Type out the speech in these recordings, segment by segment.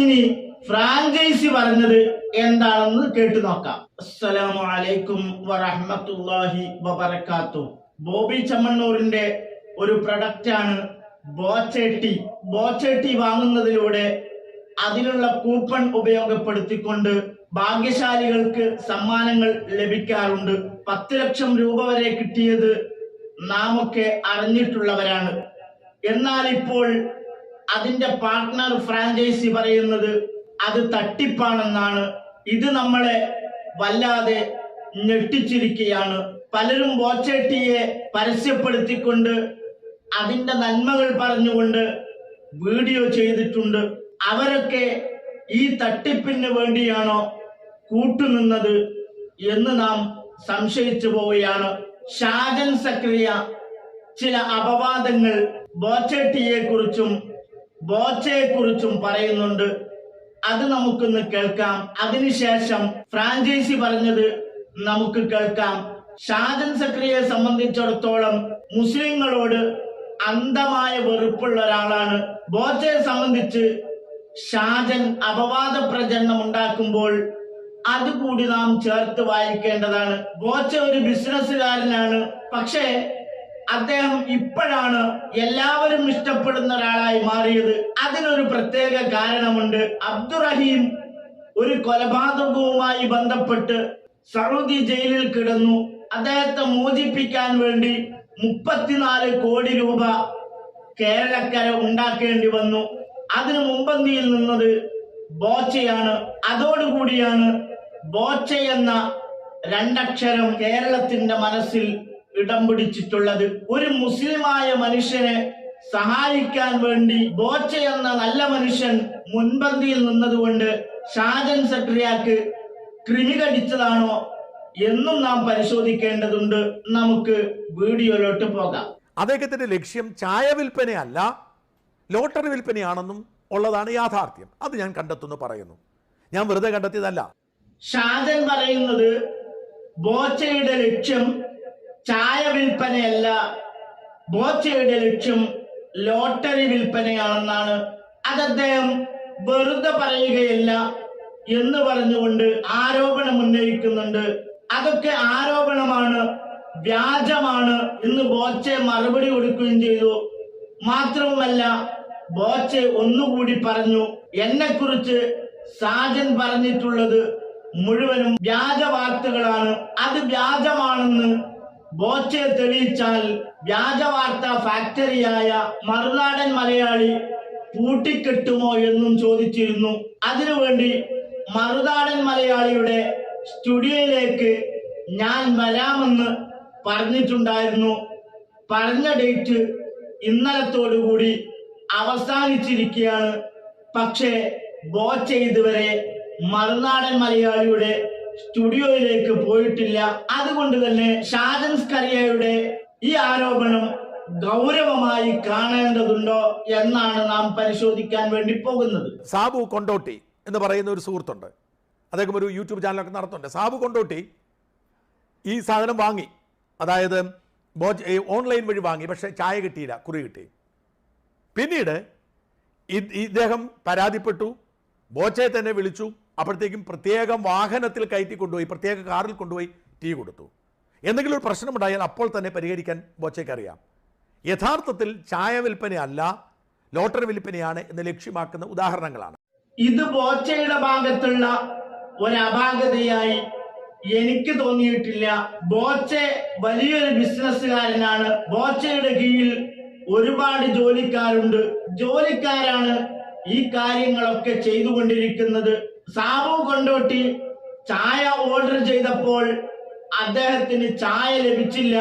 ഇനി ഫ്രാഞ്ചൈസി പറഞ്ഞത് എന്താണെന്ന് കേട്ടു നോക്കാം. അസ്സലാമു അലൈക്കും വറഹ്മത്തുള്ളാഹി വബറകാത്തു. ബോബി ചമ്മണ്ണൂറിന്റെ ഒരു പ്രൊഡക്റ്റ് ആണ് ബോച്ചേട്ടി. ബോച്ചേട്ടി വാങ്ങുന്നതിലൂടെ അതിനുള്ള കൂപ്പൺ ഉപയോഗപ്പെടുത്തിക്കൊണ്ട് ഭാഗ്യശാലികൾക്ക് സമ്മാനങ്ങൾ ലഭിക്കാറുണ്ട്. പത്ത് ലക്ഷം രൂപ വരെ കിട്ടിയത് നാമൊക്കെ അറിഞ്ഞിട്ടുള്ളവരാണ്. എന്നാൽ ഇപ്പോൾ അതിന്റെ പാർട്ട്ണർ ഫ്രാഞ്ചൈസി പറയുന്നത് അത് തട്ടിപ്പാണെന്നാണ്. ഇത് നമ്മളെ വല്ലാതെ ഞെട്ടിച്ചിരിക്കുകയാണ്. പലരും ബോച്ചേട്ടിയെ പരസ്യപ്പെടുത്തിക്കൊണ്ട് അതിന്റെ നന്മകൾ പറഞ്ഞുകൊണ്ട് വീഡിയോ ചെയ്തിട്ടുണ്ട്. അവരൊക്കെ ഈ തട്ടിപ്പിന് വേണ്ടിയാണോ കൂട്ടുനിന്നത് എന്ന് നാം സംശയിച്ചു പോവുകയാണ്. ഷാജൻ സക്രിയ ചില അപവാദങ്ങൾ ബോച്ചേട്ടിയെ കുറിച്ചും ബോച്ചയെ കുറിച്ചും പറയുന്നുണ്ട്. അത് നമുക്കൊന്ന് കേൾക്കാം. അതിനുശേഷം ഫ്രാഞ്ചൈസി പറഞ്ഞത് നമുക്ക് കേൾക്കാം. ഷാജൻ സക്രിയെ സംബന്ധിച്ചിടത്തോളം മുസ്ലിങ്ങളോട് അന്ധമായ വെറുപ്പുള്ള ഒരാളാണ്. ബോച്ചയെ സംബന്ധിച്ച് ഷാജൻ അപവാദ പ്രചരണം ഉണ്ടാക്കുമ്പോൾ അതുകൂടി നാം ചേർത്ത് വായിക്കേണ്ടതാണ്. ബോച്ച ഒരു ബിസിനസ്സുകാരനാണ് പക്ഷേ അദ്ദേഹം ഇപ്പോഴാണ് എല്ലാവരും ഇഷ്ടപ്പെടുന്ന ഒരാളായി മാറിയത്. അതിനൊരു പ്രത്യേക കാരണമുണ്ട്. അബ്ദുറഹീം ഒരു കൊലപാതകവുമായി ബന്ധപ്പെട്ട് സൗദി ജയിലിൽ കിടന്നു. അദ്ദേഹത്തെ മോചിപ്പിക്കാൻ വേണ്ടി മുപ്പത്തിനാല് കോടി രൂപ കേരളക്കര ഉണ്ടാക്കേണ്ടി വന്നു. അതിനു മുമ്പന്തിയിൽ നിന്നത് ബോച്ചയാണ്. അതോടുകൂടിയാണ് ബോച്ച എന്ന രണ്ടക്ഷരം കേരളത്തിന്റെ മനസ്സിൽ ഇടം പിടിച്ചിട്ടുള്ളത്. ഒരു മുസ്ലിമായ മനുഷ്യനെ സഹായിക്കാൻ വേണ്ടി ബോച്ച എന്ന നല്ല മനുഷ്യൻ മുൻപന്തിയിൽ നിന്നതുകൊണ്ട് ഷാജൻ സെക്രട്ടറിയാക്ക് കൃമി കടിച്ചതാണോ എന്നും നാം പരിശോധിക്കേണ്ടതുണ്ട്. നമുക്ക് വീഡിയോയിലോട്ട് പോകാം. അദ്ദേഹത്തിന്റെ ലക്ഷ്യം ചായ വിൽപ്പനയല്ല ലോട്ടറി വിൽപ്പനയാണെന്നും ഉള്ളതാണ് യാഥാർത്ഥ്യം. അത് ഞാൻ കണ്ടെത്തുന്നു പറയുന്നു. ഞാൻ വെറുതെ കണ്ടെത്തിയതല്ല. ഷാജൻ പറയുന്നത് ബോച്ചയുടെ ലക്ഷ്യം ചായ വിൽപ്പനയല്ല ബോച്ചയുടെ ലക്ഷ്യം ലോട്ടറി വിൽപ്പനയാണെന്നാണ്. അത് അദ്ദേഹം വെറുതെ പറയുകയല്ല എന്ന് പറഞ്ഞുകൊണ്ട് ആരോപണം ഉന്നയിക്കുന്നുണ്ട്. അതൊക്കെ ആരോപണമാണ് വ്യാജമാണ് എന്ന് ബോച്ചെ മറുപടി കൊടുക്കുകയും ചെയ്തു. മാത്രവുമല്ല ബോച്ചെ ഒന്നുകൂടി പറഞ്ഞു എന്നെ കുറിച്ച് സാജൻ പറഞ്ഞിട്ടുള്ളത് മുഴുവനും വ്യാജ വാർത്തകളാണ് അത് വ്യാജമാണെന്ന് ബോച്ചെ തെളിയിച്ചാൽ വ്യാജവാർത്ത ഫാക്ടറിയായ മറുനാടൻ മലയാളി പൂട്ടിക്കെട്ടുമോ എന്നും ചോദിച്ചിരുന്നു. അതിനുവേണ്ടി മറുനാടൻ മലയാളിയുടെ സ്റ്റുഡിയോയിലേക്ക് ഞാൻ വരാമെന്ന് പറഞ്ഞിട്ടുണ്ടായിരുന്നു. പറഞ്ഞ ഡേറ്റ് ഇന്നലത്തോടുകൂടി അവസാനിച്ചിരിക്കുകയാണ്. പക്ഷേ ബോച്ച ഇതുവരെ മറുനാടൻ മലയാളിയുടെ സ്റ്റുഡിയോയിലേക്ക് പോയിട്ടില്ല. അതുകൊണ്ട് തന്നെ ഷാജൻ സ്കറിയയുടെ ഈ ആരോപണം ഗൗരവമായി കാണേണ്ടതുണ്ടോ എന്നാണ് നാം പരിശോധിക്കാൻ വേണ്ടി പോകുന്നത്. സാബു കൊണ്ടോട്ടി എന്ന് പറയുന്ന ഒരു സുഹൃത്തുണ്ട്. അദ്ദേഹം ഒരു യൂട്യൂബ് ചാനലൊക്കെ നടത്തുന്നുണ്ട്. സാബു കൊണ്ടോട്ടി ഈ സാധനം വാങ്ങി. അതായത് ഓൺലൈൻ വഴി വാങ്ങി. പക്ഷേ ചായ കിട്ടിയില്ല കുറി കിട്ടി. പിന്നീട് ഇദ്ദേഹം പരാതിപ്പെട്ടു. ബോച്ചയെ തന്നെ വിളിച്ചു. അപ്പോഴത്തേക്കും പ്രത്യേകം വാഹനത്തിൽ കയറ്റി കൊണ്ടുപോയി പ്രത്യേക കാറിൽ കൊണ്ടുപോയി ടീ കൊടുത്തു. എന്തെങ്കിലും ഒരു പ്രശ്നമുണ്ടായാൽ അപ്പോൾ തന്നെ പരിഹരിക്കാൻ ബോച്ചയ്ക്കറിയാം. യഥാർത്ഥത്തിൽ ചായ വിൽപ്പനയല്ല ലോട്ടറി വിൽപ്പനയാണ് എന്ന് ലക്ഷ്യമാക്കുന്ന ഉദാഹരണങ്ങളാണ്. ഇത് ബോച്ചയുടെ ഭാഗത്തുള്ള ഒരു അപാകതയായി എനിക്ക് തോന്നിയിട്ടില്ല. ബോച്ച വലിയൊരു ബിസിനസ്സുകാരനാണ്. ബോച്ചയുടെ കീഴിൽ ഒരുപാട് ജോലിക്കാരുണ്ട്. ജോലിക്കാരാണ് ഈ കാര്യങ്ങളൊക്കെ ചെയ്തുകൊണ്ടിരിക്കുന്നത്. സാബു കൊണ്ടോട്ടി ചായ ഓർഡർ ചെയ്തപ്പോൾ അദ്ദേഹത്തിന് ചായ ലഭിച്ചില്ല.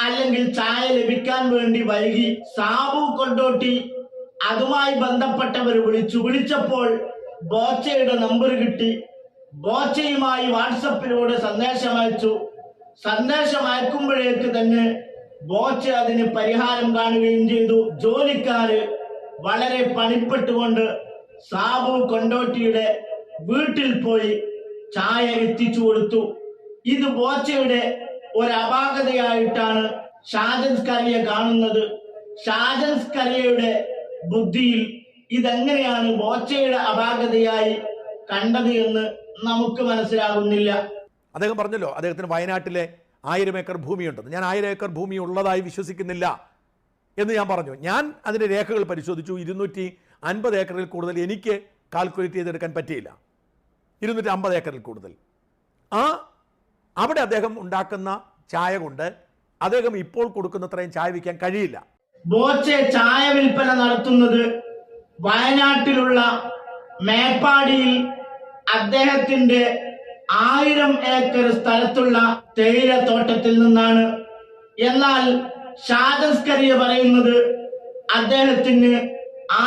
അല്ലെങ്കിൽ ചായ ലഭിക്കാൻ വേണ്ടി വൈകി സാബു കൊണ്ടോട്ടി അതുമായി ബന്ധപ്പെട്ടവർ വിളിച്ചു. വിളിച്ചപ്പോൾ ബോച്ചയുടെ നമ്പർ കിട്ടി. ബോച്ചയുമായി വാട്സപ്പിലൂടെ സന്ദേശം അയച്ചു. സന്ദേശം അയക്കുമ്പോഴേക്ക് തന്നെ ബോച്ച അതിന് പരിഹാരം കാണുകയും ചെയ്തു. ജോലിക്കാര് വളരെ പണിപ്പെട്ടുകൊണ്ട് സാബു കൊണ്ടോട്ടിയുടെ വീട്ടിൽ പോയി ചായ എത്തിച്ചു കൊടുത്തു. ഇത് ബോച്ചയുടെ ഒരു അപാകതയായിട്ടാണ് ഷാജൻ സ്കറിയ കാണുന്നത്. ഷാജൻ സ്കറിയയുടെ ബുദ്ധിയിൽ ഇതെങ്ങനെയാണ് ബോച്ചയുടെ അപാകതയായി കണ്ടത് എന്ന് നമുക്ക് മനസ്സിലാകുന്നില്ല. അദ്ദേഹം പറഞ്ഞല്ലോ അദ്ദേഹത്തിന് വയനാട്ടിലെ ആയിരം ഏക്കർ ഭൂമിയുണ്ടെന്ന് ഞാൻ ആയിരം ഏക്കർ ഭൂമി ഉള്ളതായി വിശ്വസിക്കുന്നില്ല എന്ന് ഞാൻ പറഞ്ഞു. ഞാൻ അതിന്റെ രേഖകൾ പരിശോധിച്ചു. ഇരുന്നൂറ്റി അൻപത് ഏക്കറിൽ കൂടുതൽ എനിക്ക് കാൽക്കുലേറ്റ് ചെയ്തെടുക്കാൻ പറ്റിയില്ല. ഇരുന്നൂറ്റി അമ്പത് ഏക്കറിൽ കൂടുതൽ. ആ അവിടെ അദ്ദേഹം ഉണ്ടാക്കുന്ന ചായ കൊണ്ട് അദ്ദേഹം ഇപ്പോൾ കൊടുക്കുന്നത്രയും ചായ വിൽക്കാൻ കഴിയില്ല. ചായ വിൽപ്പന നടത്തുന്നത് വയനാട്ടിലുള്ള മേപ്പാടിയിൽ അദ്ദേഹത്തിന്റെ ആയിരം ഏക്കർ സ്ഥലത്തുള്ള തേയില തോട്ടത്തിൽ നിന്നാണ്. എന്നാൽ ഷാജസ്കരിയ പറയുന്നത് അദ്ദേഹത്തിന്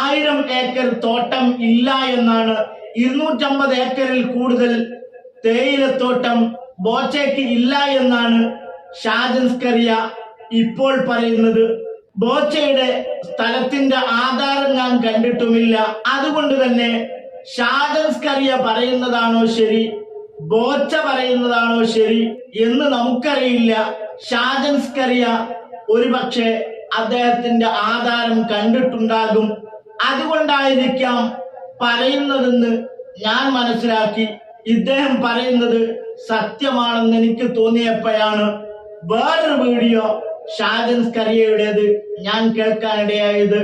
ആയിരം ഏക്കർ തോട്ടം ഇല്ല എന്നാണ്. ഇരുന്നൂറ്റമ്പത് ഏക്കറിൽ കൂടുതൽ തേയിലത്തോട്ടം ബോച്ചയ്ക്ക് ഇല്ല എന്നാണ് ഷാജൻസ്കറിയ ഇപ്പോൾ പറയുന്നത്. ബോച്ചയുടെ സ്ഥലത്തിന്റെ ആധാരം ഞാൻ കണ്ടിട്ടുമില്ല. അതുകൊണ്ട് തന്നെ ഷാജൻസ്കറിയ പറയുന്നതാണോ ശരി? ബോച്ച പറയുന്നതാണോ ശരി എന്ന് നമുക്കറിയില്ല. ഷാജൻസ്കറിയ ഒരുപക്ഷെ അദ്ദേഹത്തിന്റെ ആധാരം കണ്ടിട്ടുണ്ടാകും. അതുകൊണ്ടായിരിക്കാം പറയുന്നതെന്ന് ഞാൻ മനസ്സിലാക്കി. ഇദ്ദേഹം പറയുന്നത് സത്യമാണെന്ന് എനിക്ക് തോന്നിയപ്പോഴാണ് വേറൊരു വീഡിയോ ഷാജൻ സ്കറിയയുടേത് ഞാൻ കേൾക്കാനിടയായത്.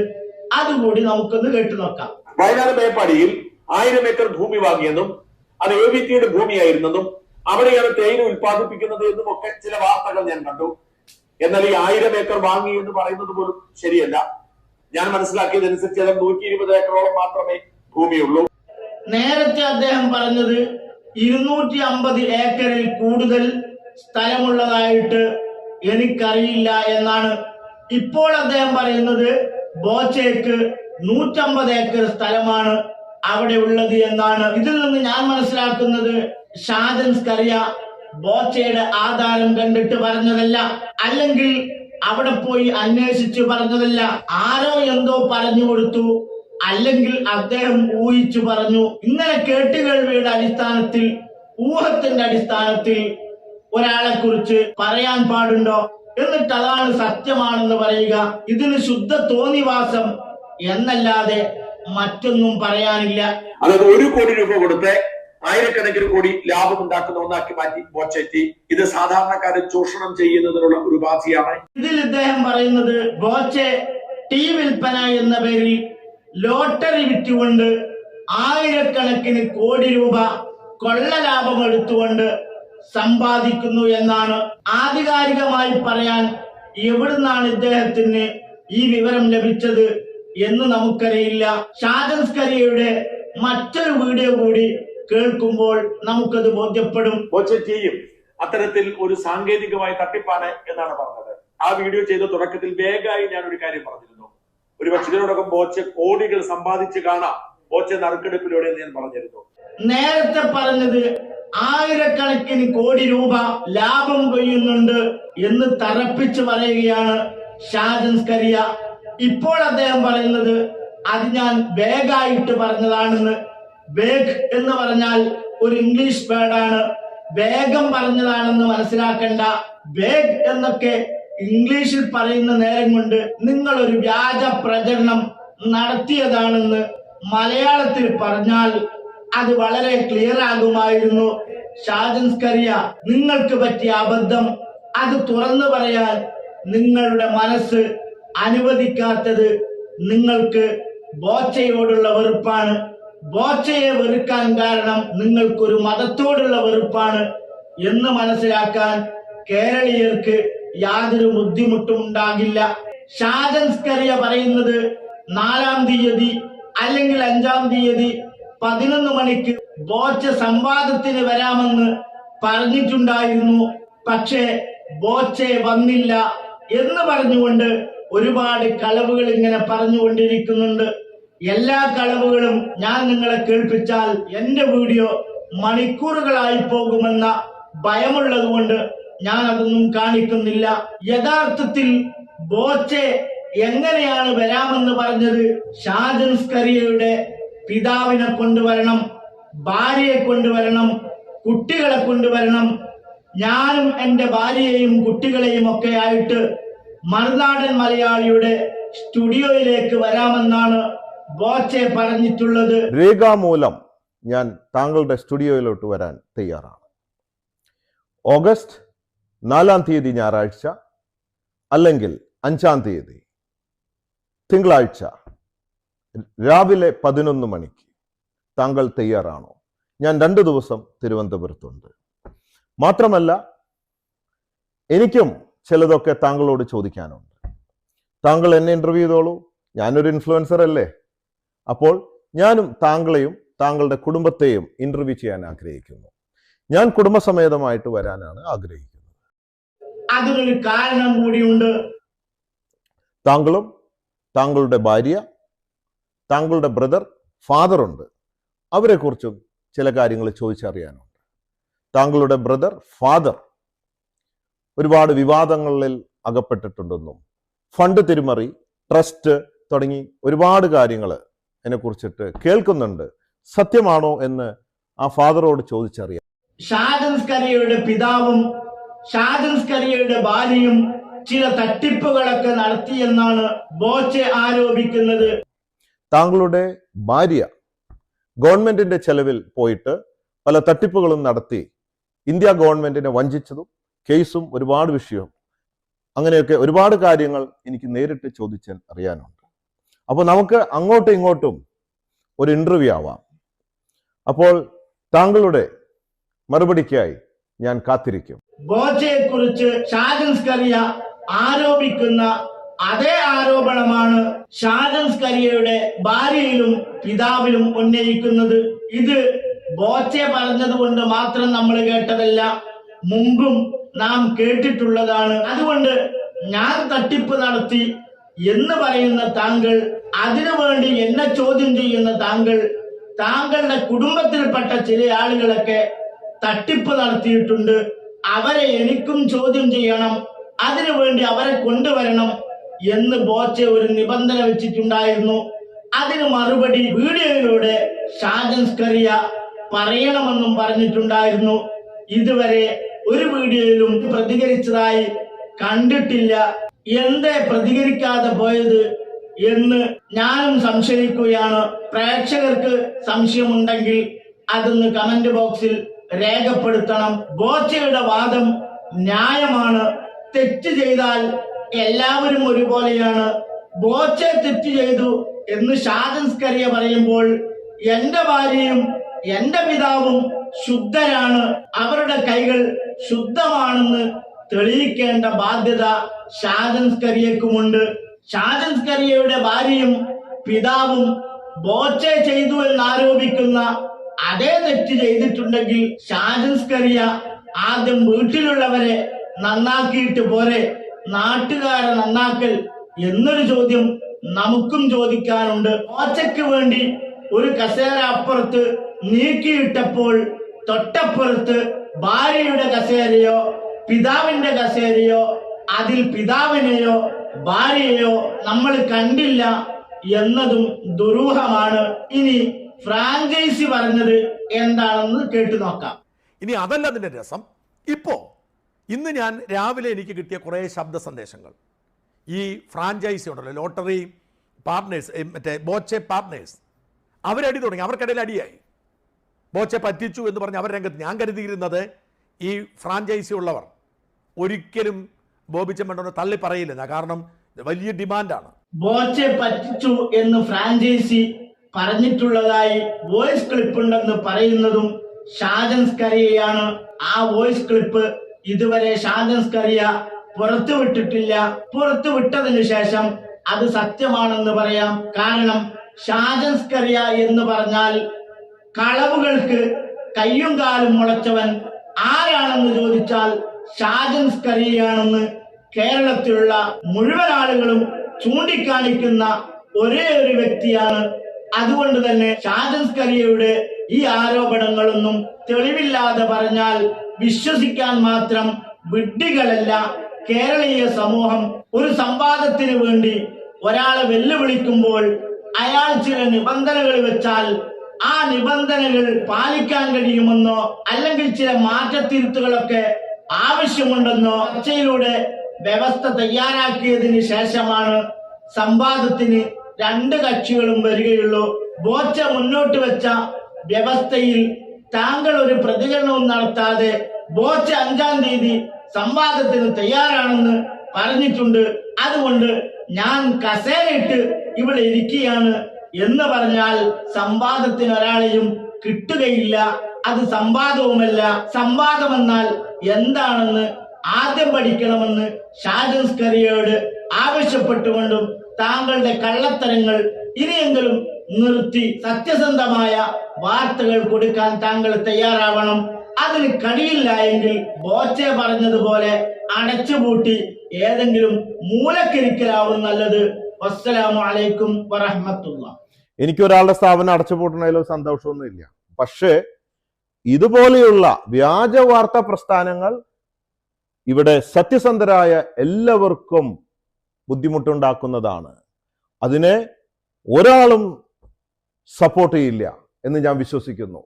അതുകൂടി നമുക്കൊന്ന് കേട്ടു നോക്കാം. വയനാട് മേപ്പാടിയിൽ ആയിരം ഏക്കർ ഭൂമി വാങ്ങിയെന്നും അത് എ വി ടിയുടെ ഭൂമിയായിരുന്നെന്നും അവിടെയാണ് തേയില ഉൽപ്പാദിപ്പിക്കുന്നത് എന്നും ഒക്കെ ചില വാർത്തകൾ ഞാൻ കണ്ടു. എന്നാൽ ഈ ആയിരം ഏക്കർ വാങ്ങി എന്ന് പറയുന്നത് പോലും ശരിയല്ല. ഞാൻ മനസ്സിലാക്കിയതനുസരിച്ച് അത് നൂറ്റി ഇരുപത് ഏക്കറോളം മാത്രമേ ഭൂമിയുള്ളൂ. നേരത്തെ അദ്ദേഹം പറഞ്ഞത് ഇരുന്നൂറ്റി അമ്പത് ഏക്കറിൽ കൂടുതൽ സ്ഥലമുള്ളതായിട്ട് എനിക്കറിയില്ല എന്നാണ്. ഇപ്പോൾ അദ്ദേഹം പറയുന്നത് ബോച്ചയ്ക്ക് നൂറ്റമ്പത് ഏക്കർ സ്ഥലമാണ് അവിടെ ഉള്ളത് എന്നാണ്. ഇതിൽ നിന്ന് ഞാൻ മനസ്സിലാക്കുന്നത് ഷാജൻസ് കറിയ ബോച്ചയുടെ ആധാരം കണ്ടിട്ട് പറഞ്ഞതല്ല. അല്ലെങ്കിൽ അവിടെ പോയി അന്വേഷിച്ച് പറഞ്ഞതല്ല. ആരോ എന്തോ പറഞ്ഞു കൊടുത്തു. അല്ലെങ്കിൽ അദ്ദേഹം ഊഹിച്ചു പറഞ്ഞു. ഇങ്ങനെ കേട്ടുകേൾവിയുടെ അടിസ്ഥാനത്തിൽ ഊഹത്തിന്റെ അടിസ്ഥാനത്തിൽ ഒരാളെ കുറിച്ച് പറയാൻ പാടുണ്ടോ? എന്നിട്ട് അതാണ് സത്യമാണെന്ന് പറയുക. ഇതിന് ശുദ്ധ തോന്നിവാസം എന്നല്ലാതെ മറ്റൊന്നും പറയാനില്ല. അതായത് ഒരു കോടി രൂപ കൊടുത്ത് ആയിരക്കണക്കിന് കോടി ലാഭം ഉണ്ടാക്കുന്ന ഒന്നാക്കി മാറ്റി ബോച്ചെത്തി ഇത് സാധാരണക്കാരെ ചൂഷണം ചെയ്യുന്നതിനുള്ള ഒരു ഉപാധിയാണ്. ഇതിൽ ഇദ്ദേഹം പറയുന്നത് ബോച്ചെ ടീ വിൽപ്പന എന്ന പേരിൽ ലോട്ടറി വിറ്റുകൊണ്ട് ആയിരക്കണക്കിന് കോടി രൂപ കൊള്ള ലാഭം എടുത്തുകൊണ്ട് സമ്പാദിക്കുന്നു എന്നാണ് ആധികാരികമായി പറയാൻ എവിടുന്നാണ് ഇദ്ദേഹത്തിന് ഈ വിവരം ലഭിച്ചത് എന്ന് നമുക്കറിയില്ല. ഷാജൻസ്കരിയയുടെ മറ്റൊരു വീഡിയോ കൂടി കേൾക്കുമ്പോൾ നമുക്കത് ബോധ്യപ്പെടും. ബോച്ചെറ്റിയും അത്തരത്തിൽ ഒരു സാങ്കേതികമായ തട്ടിപ്പാണ് എന്നാണ് പറഞ്ഞത്. ആ വീഡിയോ ചെയ്ത തുടക്കത്തിൽ വേഗമായി ഞാൻ ഒരു കാര്യം പറഞ്ഞിരുന്നു. ഒരു ഇതിനോടൊപ്പം ബോച്ച കോടികൾ സമ്പാദിച്ച് കാണാം. ബോച്ചെ നറുക്കെടുപ്പിലൂടെ ഞാൻ പറഞ്ഞിരുന്നു. നേരത്തെ പറഞ്ഞത് ആയിരക്കണക്കിന് കോടി രൂപ ലാഭം കൊയ്യുന്നുണ്ട് എന്ന് തറപ്പിച്ച് പറയുകയാണ് ഷാജൻസ്കരിയ ഇപ്പോൾ അദ്ദേഹം പറയുന്നത് അത് ഞാൻ വേഗായിട്ട് പറഞ്ഞതാണെന്ന്. വേഗ് എന്ന് പറഞ്ഞാൽ ഒരു ഇംഗ്ലീഷ് വേർഡാണ്. വേഗം പറഞ്ഞതാണെന്ന് മനസ്സിലാക്കേണ്ട. വേഗ് എന്നൊക്കെ ഇംഗ്ലീഷിൽ പറയുന്ന നേരം കൊണ്ട് നിങ്ങൾ ഒരു വ്യാജ പ്രചരണം നടത്തിയതാണെന്ന് മലയാളത്തിൽ പറഞ്ഞാൽ അത് വളരെ ക്ലിയർ ആകുമായിരുന്നു. ഷാജൻസ്കറിയ നിങ്ങൾക്ക് പറ്റിയ അബദ്ധം അത് തുറന്നു പറയാൻ നിങ്ങളുടെ മനസ്സ് അനുവദിക്കാത്തത് നിങ്ങൾക്ക് ബോച്ചയോടുള്ള വെറുപ്പാണ്. ബോച്ചയെ വെറുക്കാൻ കാരണം നിങ്ങൾക്കൊരു മതത്തോടുള്ള വെറുപ്പാണ് എന്ന് മനസ്സിലാക്കാൻ കേരളീയർക്ക് യാതൊരു ബുദ്ധിമുട്ടും ഉണ്ടാകില്ല. ഷാജൻസ്കറിയ പറയുന്നത് നാലാം തീയതി അല്ലെങ്കിൽ അഞ്ചാം തീയതി പതിനൊന്ന് മണിക്ക് ബോച്ച സംവാദത്തിന് വരാമെന്ന് പറഞ്ഞിട്ടുണ്ടായിരുന്നു. പക്ഷേ ബോച്ചെ വന്നില്ല എന്ന് പറഞ്ഞുകൊണ്ട് ഒരുപാട് കളവുകൾ ഇങ്ങനെ പറഞ്ഞുകൊണ്ടിരിക്കുന്നുണ്ട്. എല്ലാ കളവുകളും ഞാൻ നിങ്ങളെ കേൾപ്പിച്ചാൽ എന്റെ വീഡിയോ മണിക്കൂറുകളായി പോകുമെന്ന ഭയമുള്ളത് കൊണ്ട് ഞാൻ അതൊന്നും കാണിക്കുന്നില്ല. യഥാർത്ഥത്തിൽ ബോച്ചെ എങ്ങനെയാണ് വരാമെന്ന് പറഞ്ഞത്? ഷാജൻസ്കരിയയുടെ പിതാവിനെ കൊണ്ടുവരണം ഭാര്യയെ കൊണ്ടുവരണം കുട്ടികളെ കൊണ്ടുവരണം. ഞാനും എന്റെ ഭാര്യയെയും കുട്ടികളെയും ഒക്കെ ആയിട്ട് മറുനാടൻ മലയാളിയുടെ സ്റ്റുഡിയോയിലേക്ക് വരാമെന്നാണ് ബോച്ചെ പറഞ്ഞിട്ടുള്ളത്. രേഖാമൂലം ഞാൻ താങ്കളുടെ സ്റ്റുഡിയോയിലോട്ട് വരാൻ തയ്യാറാണ്. ഓഗസ്റ്റ് നാലാം തീയതി ഞായറാഴ്ച അല്ലെങ്കിൽ അഞ്ചാം തീയതി തിങ്കളാഴ്ച രാവിലെ പതിനൊന്ന് മണിക്ക് താങ്കൾ തയ്യാറാണോ? ഞാൻ രണ്ട് ദിവസം തിരുവനന്തപുരത്തുണ്ട്. മാത്രമല്ല എനിക്കും ചിലതൊക്കെ താങ്കളോട് ചോദിക്കാനുണ്ട്. താങ്കൾ എന്നെ ഇന്റർവ്യൂ ചെയ്തോളൂ. ഞാനൊരു ഇൻഫ്ലുവൻസർ അല്ലേ? അപ്പോൾ ഞാനും താങ്കളെയും താങ്കളുടെ കുടുംബത്തെയും ഇന്റർവ്യൂ ചെയ്യാൻ ആഗ്രഹിക്കുന്നു. ഞാൻ കുടുംബസമേതമായിട്ട് വരാനാണ് ആഗ്രഹിക്കുന്നത്. അതിനൊരു കാരണം കൂടിയുണ്ട്. താങ്കളും താങ്കളുടെ ഭാര്യ താങ്കളുടെ ബ്രദർ ഫാദർ ഫാദറുണ്ട് അവരെക്കുറിച്ചും ചില കാര്യങ്ങൾ ചോദിച്ചറിയാനുണ്ട്. താങ്കളുടെ ബ്രദർ ഫാദർ ഒരുപാട് വിവാദങ്ങളിൽ അകപ്പെട്ടിട്ടുണ്ടെന്നും ഫണ്ട് തിരിമറി ട്രസ്റ്റ് തുടങ്ങി ഒരുപാട് കാര്യങ്ങൾ അതിനെക്കുറിച്ചിട്ട് കേൾക്കുന്നുണ്ട്. സത്യമാണോ എന്ന് ആ ഫാദറോട് ചോദിച്ചറിയാം. ഷാജൻസ് കറിയയുടെ പിതാവും ഷാജൻസ് കറിയയുടെ ഭാര്യയും ചില തട്ടിപ്പുകളൊക്കെ നടത്തിയെന്നാണ് ബോച്ചെ ആരോപിക്കുന്നത്. താങ്കളുടെ ഭാര്യ ഗവൺമെന്റിന്റെ ചെലവിൽ പോയിട്ട് പല തട്ടിപ്പുകളും നടത്തി ഇന്ത്യ ഗവൺമെന്റിനെ വഞ്ചിച്ചതും കേസും ഒരുപാട് വിഷയവും. അങ്ങനെയൊക്കെ ഒരുപാട് കാര്യങ്ങൾ എനിക്ക് നേരിട്ട് ചോദിച്ചാൽ അറിയാനുണ്ട്. അപ്പോൾ നമുക്ക് അങ്ങോട്ടും ഇങ്ങോട്ടും ഒരു ഇന്റർവ്യൂ ആവാം. അപ്പോൾ താങ്കളുടെ മറുപടിക്കായി ഞാൻ കാത്തിരിക്കും. ബോജയെ കുറിച്ച് ഷാജൻസ് കറിയ ആരോപിക്കുന്ന അതേ ആരോപണമാണ് ഷാജൻസ് കറിയയുടെ ഭാര്യയിലും പിതാവിലും ഉന്നയിക്കുന്നത്. ഇത് ബോച്ചെ പറഞ്ഞത് കൊണ്ട് മാത്രം നമ്മൾ കേട്ടതല്ല മുമ്പും നാം കേട്ടിട്ടുള്ളതാണ്. അതുകൊണ്ട് ഞാൻ തട്ടിപ്പ് നടത്തി എന്ന് പറയുന്ന താങ്കൾ അതിനു വേണ്ടി എന്നെ ചോദ്യം ചെയ്യുന്ന താങ്കൾ താങ്കളുടെ കുടുംബത്തിൽപ്പെട്ട ചില ആളുകളൊക്കെ തട്ടിപ്പ് നടത്തിയിട്ടുണ്ട്. അവരെ എനിക്കും ചോദ്യം ചെയ്യണം. അതിനുവേണ്ടി അവരെ കൊണ്ടുവരണം എന്ന് ബോച്ചെ ഒരു നിബന്ധന വെച്ചിട്ടുണ്ടായിരുന്നു. അതിന് മറുപടി വീഡിയോയിലൂടെ ഷാജൻസ് കറിയ പറയണമെന്നും പറഞ്ഞിട്ടുണ്ടായിരുന്നു. ഇതുവരെ ഒരു വീഡിയോയിലും പ്രതികരിച്ചതായി കണ്ടിട്ടില്ല. എന്തേ പ്രതികരിക്കാതെ പോയത് എന്ന് ഞാനും സംശയിക്കുകയാണ്. പ്രേക്ഷകർക്ക് സംശയമുണ്ടെങ്കിൽ അതൊന്ന് കമന്റ് ബോക്സിൽ രേഖപ്പെടുത്തണം. ഗോച്ചയുടെ വാദം ന്യായമാണ്. തെറ്റ് ചെയ്താൽ എല്ലാവരും ഒരുപോലെയാണ്. ബോച്ച തെറ്റ് ചെയ്തു എന്ന് ഷാദൻസ്കരിയ പറയുമ്പോൾ എന്റെ ഭാര്യയും എന്റെ പിതാവും ശുദ്ധരാണ്. അവരുടെ കൈകൾ ശുദ്ധമാണെന്ന് തെളിയിക്കേണ്ട ബാധ്യത ഷാജൻസ് കറിയക്കുമുണ്ട് ഭാര്യയും പിതാവും ബോച്ച ചെയ്തു എന്ന് ആരോപിക്കുന്ന അതേ തെറ്റ് ചെയ്തിട്ടുണ്ടെങ്കിൽ ഷാജൻസ് കറിയ ആദ്യം വീട്ടിലുള്ളവരെ നന്നാക്കിയിട്ട് പോരെ. നാട്ടുകാരെ നന്നാക്കൽ എന്നൊരു ചോദ്യം നമുക്കും ചോദിക്കാനുണ്ട്. ഓച്ചയ്ക്ക് വേണ്ടി ഒരു കസേര അപ്പുറത്ത് നീക്കിയിട്ടപ്പോൾ തൊട്ടപ്പുറത്ത് ഭാര്യയുടെ കസേരയോ പിതാവിന്റെ കസേരയോ അതിൽ പിതാവിനെയോ ഭാര്യയോ നമ്മൾ കണ്ടില്ല എന്നതും ദുരൂഹമാണ്. ഇനി ഫ്രാഞ്ചൈസി പറഞ്ഞത് എന്താണെന്ന് കേട്ടു നോക്കാം. ഇനി അതല്ല അതിന്റെ രസം. ഇപ്പോ ഇന്ന് ഞാൻ രാവിലെ എനിക്ക് കിട്ടിയ കുറേ ശബ്ദ സന്ദേശങ്ങൾ. ഈ ഫ്രാഞ്ചൈസി ഉണ്ടല്ലോ ലോട്ടറി പാർട്ട്നേഴ്സ് മറ്റേ ബോച്ചെ പാർട്ട്നേഴ്സ്. അവരടി തുടങ്ങി അവർക്കിടയിൽ അടിയായി. ബോച്ചെ പറ്റിച്ചു എന്ന് പറഞ്ഞ് അവർ രംഗത്ത് ഞാൻ കരുതിയിരുന്നത് ഈ ഫ്രാഞ്ചൈസി ഉള്ളവർ ഒരിക്കലും ബോബിച്ച ചെമ്മണ്ണനെ തള്ളി പറയില്ലെന്ന. കാരണം വലിയ ഡിമാൻഡാണ്. ബോച്ചെ പറ്റിച്ചു എന്ന് ഫ്രാഞ്ചൈസി പറഞ്ഞിട്ടുള്ളതായി വോയിസ് ക്ലിപ്പ് ഉണ്ടെന്ന് പറയുന്നതും ഷാജൻസ് കറിയയാണ് ആ വോയിസ് ക്ലിപ്പ് ഇതുവരെ ഷാജൻസ് പുറത്തുവിട്ടിട്ടില്ല പുറത്തു വിട്ടിട്ടില്ല. പുറത്തു വിട്ടതിനു ശേഷം അത് സത്യമാണെന്ന് പറയാം. കാരണം ഷാജൻസ് കറിയ എന്ന് പറഞ്ഞാൽ കളവുകൾക്ക് കയ്യും കാലും മുളച്ചവൻ ആരാണെന്ന് ചോദിച്ചാൽ ഷാജൻസ് കറിയാണെന്ന് കേരളത്തിലുള്ള മുഴുവൻ ആളുകളും ചൂണ്ടിക്കാണിക്കുന്ന ഒരേ ഒരു വ്യക്തിയാണ് അതുകൊണ്ട് തന്നെ ഷാജൻസ് കറിയയുടെ ഈ ആരോപണങ്ങളൊന്നും തെളിവില്ലാതെ പറഞ്ഞാൽ വിശ്വസിക്കാൻ മാത്രം വിഡ്ഢികളല്ല. കേരളീയ സമൂഹം ഒരു സംവാദത്തിന് വേണ്ടി ഒരാളെ വെല്ലുവിളിക്കുമ്പോൾ അയാൾ ചില നിബന്ധനകൾ വെച്ചാൽ ആ നിബന്ധനകൾ പാലിക്കാൻ കഴിയുമെന്നോ അല്ലെങ്കിൽ ചില മാറ്റത്തിരുത്തുകളൊക്കെ ആവശ്യമുണ്ടെന്നോ ചർച്ചയിലൂടെ വ്യവസ്ഥ തയ്യാറാക്കിയതിന് ശേഷമാണ് സംവാദത്തിന് രണ്ട് കക്ഷികളും വരികയുള്ളൂ. ബോച്ച മുന്നോട്ട് വെച്ച വ്യവസ്ഥയിൽ താങ്കൾ ഒരു പ്രതികരണവും നടത്താതെ ബോച്ച അഞ്ചാം തീയതി സംവാദത്തിന് തയ്യാറാണെന്ന് പറഞ്ഞിട്ടുണ്ട്. അതുകൊണ്ട് ഞാൻ കസേരയിട്ട് ഇവിടെ ഇരിക്കുകയാണ് എന്ന് പറഞ്ഞാൽ സംവാദത്തിന് ഒരാളെയും കിട്ടുകയില്ല. അത് സംവാദവുമല്ല. സംവാദമെന്നാൽ എന്താണെന്ന് ആദ്യം പഠിക്കണമെന്ന് ഷാജൻസ്കറിയോട് ആവശ്യപ്പെട്ടുകൊണ്ടും താങ്കളുടെ കള്ളത്തരങ്ങൾ ഇനിയെങ്കിലും നിർത്തി സത്യസന്ധമായ വാർത്തകൾ കൊടുക്കാൻ താങ്കൾ തയ്യാറാവണം. അതിന് കഴിയില്ല എങ്കിൽ ബോച്ചെ പറഞ്ഞതുപോലെ അടച്ചുപൂട്ടി ഏതെങ്കിലും മൂലക്കിരിക്കലാവും നല്ലത്. വസ്സലാമു അലൈക്കും വറഹമത്തുള്ള. എനിക്ക് ഒരാളുടെ സ്ഥാപനം അടച്ചുപൂട്ടണതിലോ സന്തോഷമൊന്നുമില്ല. പക്ഷേ ഇതുപോലെയുള്ള വ്യാജ വാർത്താ പ്രസ്ഥാനങ്ങൾ ഇവിടെ സത്യസന്ധരായ എല്ലാവർക്കും ബുദ്ധിമുട്ടുണ്ടാക്കുന്നതാണ്. അതിനെ ഒരാളും സപ്പോർട്ട് ചെയ്യില്ല എന്ന് ഞാൻ വിശ്വസിക്കുന്നു.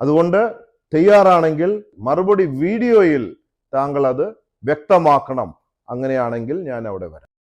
അതുകൊണ്ട് തയ്യാറാണെങ്കിൽ മറുപടി വീഡിയോയിൽ താങ്കൾ അത് വ്യക്തമാക്കണം. അങ്ങനെയാണെങ്കിൽ ഞാൻ അവിടെ വരാം.